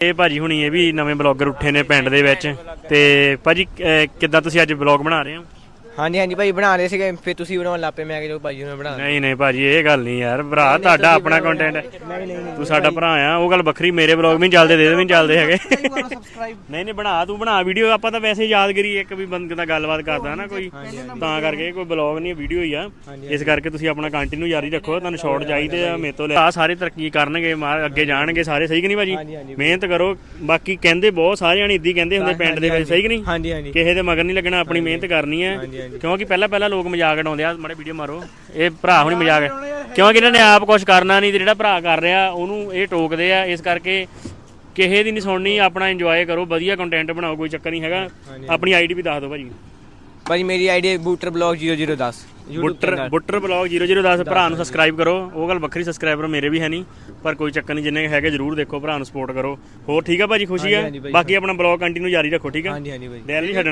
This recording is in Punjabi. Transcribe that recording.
ਇਹ ਭਾਜੀ ਹੁਣੀ ਇਹ ਵੀ ਨਵੇਂ ਬਲੌਗਰ ਉੱਠੇ ਨੇ ਪਿੰਡ ਦੇ ਵਿੱਚ ਤੇ ਭਾਜੀ ਅਹ, ਕਿੱਦਾਂ ਤੁਸੀਂ ਅੱਜ ਬਲੌਗ ਬਣਾ ਰਹੇ ਹੋ? ਹਾਂਜੀ ਹਾਂਜੀ ਭਾਈ ਬਣਾ ਰਹੇ ਸੀਗੇ। ਫਿਰ ਤੁਸੀਂ ਬਣਾਉਣ ਲੱਪੇ ਮੈਂ ਕਿਹਾ ਭਾਈ ਨੂੰ ਬਣਾ ਨਹੀਂ ਨਹੀਂ ਭਾਜੀ ਇਹ ਗੱਲ ਨਹੀਂ ਯਾਰ। ਭਰਾ ਤੁਹਾਡਾ ਆਪਣਾ ਕੰਟੈਂਟ ਤੂੰ ਸਾਡਾ ਭਰਾ ਆ ਉਹ ਗੱਲ ਵੱਖਰੀ ਮੇਰੇ ਬਲੌਗ ਵੀ ਨੀ ਚੱਲਦੇ ਦੇ ਵੀ ਨੀ ਚੱਲਦੇ ਹੈਗੇ। ਨਹੀਂ ਨਹੀਂ ਬਣਾ ਤੂੰ ਬਣਾ ਵੀਡੀਓ। ਆਪਾਂ ਤਾਂ ਵੈਸੇ ਹੀ ਯਾਦਗਰੀ ਇੱਕ ਵੀ ਬੰਦੇ ਦਾ ਗੱਲਬਾਤ ਕਰਦਾ ਨਾ ਕੋਈ। ਤਾਂ ਕਰਕੇ ਕੋਈ ਬਲੌਗ ਨਹੀਂ ਵੀਡੀਓ ਹੀ ਆ। ਇਸ ਕਰਕੇ ਤੁਸੀਂ ਆਪਣਾ ਕੰਟੀਨਿਊ ਜਾਰੀ ਰੱਖੋ ਤੁਹਾਨੂੰ ਸ਼ਾਰਟ ਚਾਹੀਦੇ ਆ ਮੇਰੇ ਤੋਂ ਲੈ। ਆ ਸਾਰੇ ਤਰੱਕੀ ਕਰਨਗੇ ਅੱਗੇ ਜਾਣਗੇ ਸਾਰੇ ਸਹੀ ਕਿ ਨਹੀਂ ਭਾਜੀ। ਮਿਹਨਤ ਕਰੋ। ਬਾਕੀ ਕਹਿੰਦੇ ਬਹੁਤ ਸਾਰੇ ਜਣੇ ਇਦਾਂ ਕਹਿੰਦੇ ਹੁੰਦੇ ਪਿੰਡ ਦੇ ਵਿੱਚ ਸਹੀ ਕਿ ਨਹੀਂ? ਕਿਸੇ ਦੇ ਮਗਰ ਨਹੀਂ ਲੱਗਣਾ ਆਪਣੀ ਮਿਹਨਤ ਕਰਨੀ ਹੈ। ਕਿਉਂਕਿ ਪਹਿਲਾਂ ਪਹਿਲਾਂ ਲੋਕ ਮਜ਼ਾਕ ਉਡਾਉਂਦੇ ਆ ਮਾੜੇ ਵੀਡੀਓ ਮਾਰੋ। ਇਹ ਭਰਾ ਹੁਣੀ ਮਜ਼ਾਕ ਕਿਉਂਕਿ ਇਹਨਾਂ ਨੇ ਆਪ ਕੁਝ ਕਰਨਾ ਨਹੀਂ ਤੇ ਜਿਹੜਾ ਭਰਾ ਕਰ ਰਿਹਾ ਉਹਨੂੰ ਇਹ ਟੋਕਦੇ ਆ ਇਸ ਕਰਕੇ ਕਿਸੇ ਦੀ ਨਹੀਂ ਸੁਣਨੀ ਆਪਣਾ ਇੰਜੋਏ ਕਰੋ ਵਧੀਆ ਕੰਟੈਂਟ ਬਣਾਓ ਕੋਈ ਚੱਕਰ ਨਹੀਂ ਹੈਗਾ। ਆਪਣੀ ਆਈਡੀ ਵੀ ਦੱਸ ਦਿਓ ਭਾਜੀ। ਭਾਈ ਮੇਰੀ ID Buttar blog 0010 YouTube Buttar. Buttar blog 0010 ਭਰਾ ਨੂੰ ਸਬਸਕ੍ਰਾਈਬ ਕਰੋ। ਉਹ ਗੱਲ ਵੱਖਰੀ ਸਬਸਕ੍ਰਾਈਬਰ ਮੇਰੇ ਵੀ ਹੈ ਨਹੀਂ ਪਰ ਕੋਈ ਚੱਕਰ ਨਹੀਂ ਜਿੰਨੇ ਹੈਗੇ ਜਰੂਰ ਦੇਖੋ ਭਰਾ ਨੂੰ ਸਪੋਰਟ ਕਰੋ। ਹੋਰ ਠੀਕ ਆ ਭਾਜੀ ਖੁਸ਼ੀ ਆ। ਬਾਕੀ ਆਪਣਾ ਬਲੌਗ ਕੰਟੀਨਿਊ ਜਾਰੀ ਰੱਖੋ ਠੀਕ ਆ? ਹਾਂਜੀ ਹਾਂਜੀ ਭਾਈ ਦਿਲ ਨਹੀਂ ਛੱਡਣਾ।